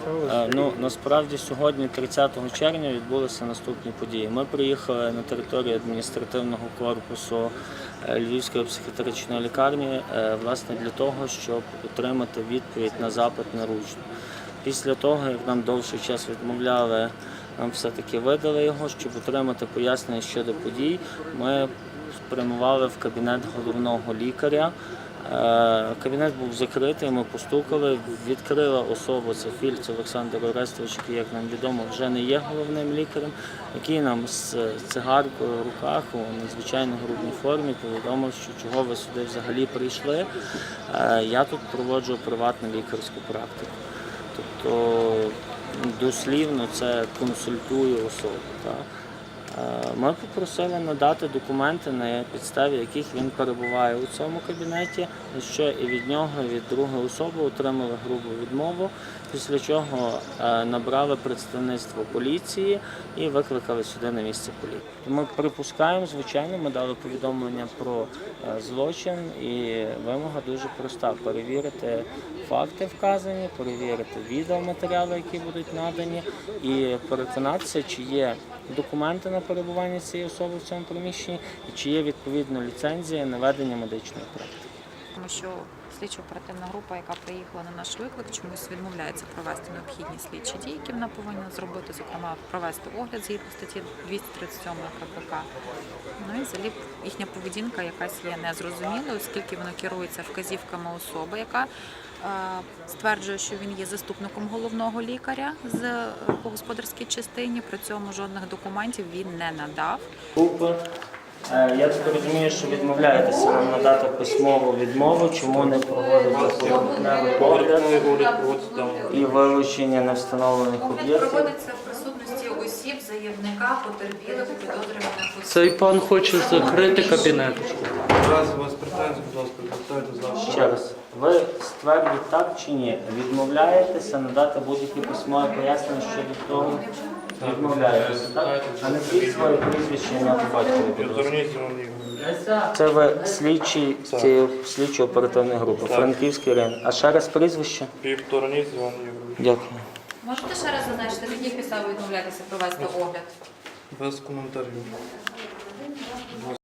сталося? Е, Ну насправді сьогодні, 30 червня, відбулися наступні події. Ми приїхали на територію адміністративного корпусу е, Львівської психіатричної лікарні е, власне для того, щоб отримати відповідь на запит наручно. Після того, як нам довший час відмовляли, нам все-таки видали його, щоб отримати пояснення щодо подій. Ми спрямували в кабінет головного лікаря. Е, Кабінет був закритий, ми постукали, відкрила особа, це Фільц Олександр Орестович, який, як нам відомо, вже не є головним лікарем, який нам з цигаркою в руках у надзвичайно грубній формі повідомив, що чого ви сюди взагалі прийшли. Е, Я тут проводжу приватну лікарську практику. Тобто дослівно це консультую особу. Так? Е, Ми попросили надати документи, на підставі яких він перебуває у цьому кабінеті, що і від нього, і від другої особи отримали грубу відмову, після чого е, набрали представництво поліції і викликали сюди на місце поліції. Ми припускаємо, звичайно, ми дали повідомлення про е, злочин, і вимога дуже проста: перевірити факти вказані, перевірити відеоматеріали, які будуть надані, і переконатися, чи є документи на перебування цієї особи в цьому приміщенні, і чи є відповідно ліцензія на ведення медичної практики. тому що слідчо оперативна група, яка приїхала на наш виклик, чомусь відмовляється провести необхідні слідчі дії, які вона повинна зробити, зокрема провести огляд згідно статті 237 КПК. Ну і взагалі їхня поведінка якась є незрозумілою, оскільки вона керується вказівками особи, яка стверджує, що він є заступником головного лікаря з е, по господарській частині. При цьому жодних документів він не надав. Е, Я так розумію, що відмовляєтеся нам надати письмову відмову, чому не проводиться поверхневий огляд і вилучення невстановлених об'єктів. проводиться в присутності осіб, заявника, потерпілих, підозрюваних осіб. Цей пан хоче закрити кабінет. Раз у вас претензії, будь ласка, звертайте завтра. Ще раз, ви ствердіть так чи ні? Відмовляєтеся надати будь-які письмові пояснення щодо того? Відмовляєтеся, так? А не свій своє прізвище ім'я по батькові. будь ласка. Це ви слідчі цієї слідчої оперативної групи, Франківський район. А ще раз прізвище? Півторниці вони їх. Дякую. Можете ще раз зазначити, з яких підстав ви відмовляєтеся провести огляд? Без коментарів.